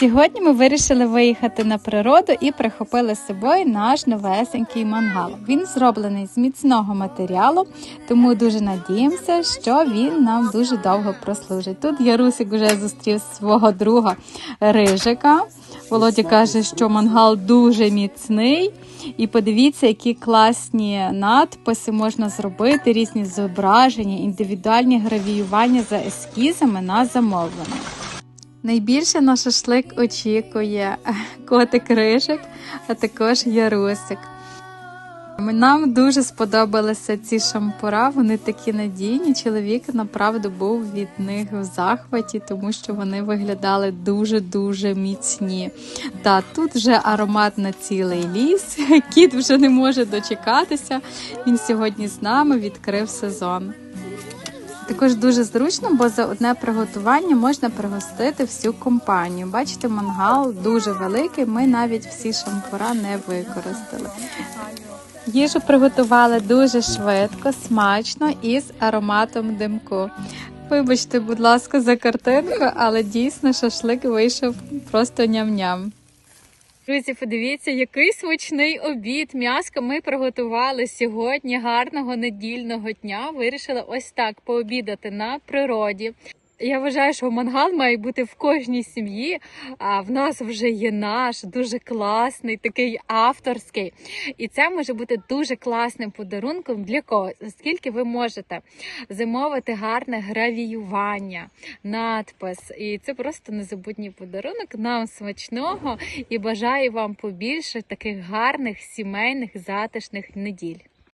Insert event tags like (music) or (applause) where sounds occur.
Сьогодні ми вирішили виїхати на природу і прихопили з собою наш новесенький мангал. Він зроблений з міцного матеріалу, тому дуже надіємося, що він нам дуже довго прослужить. Тут Ярусик вже зустрів свого друга Рижика. Володя каже, що мангал дуже міцний. І подивіться, які класні надписи можна зробити, різні зображення, індивідуальні гравіювання за ескізами на замовлення. Найбільше на шашлик очікує котик Рижик, а також Ярусик. Нам дуже сподобалися ці шампура, вони такі надійні. Чоловік направду був від них в захваті, тому що вони виглядали дуже-дуже міцні. Та тут вже аромат на цілий ліс. (laughs) Кіт вже не може дочекатися. Він сьогодні з нами відкрив сезон. Також дуже зручно, бо за одне приготування можна пригостити всю компанію. Бачите, мангал дуже великий. Ми навіть всі шампура не використали. Їжу приготували дуже швидко, смачно і з ароматом димку. Вибачте, будь ласка, за картинку, але дійсно шашлик вийшов просто ням-ням. Друзі, подивіться, який смачний обід. М'яска ми приготували сьогодні гарного недільного дня. Вирішила ось так пообідати на природі. Я вважаю, що мангал має бути в кожній сім'ї. А в нас вже є наш дуже класний, такий авторський. І це може бути дуже класним подарунком для когось, оскільки ви можете замовити гарне гравіювання, надпис. І це просто незабутній подарунок. Нам смачного і бажаю вам побільше таких гарних сімейних затишних неділь.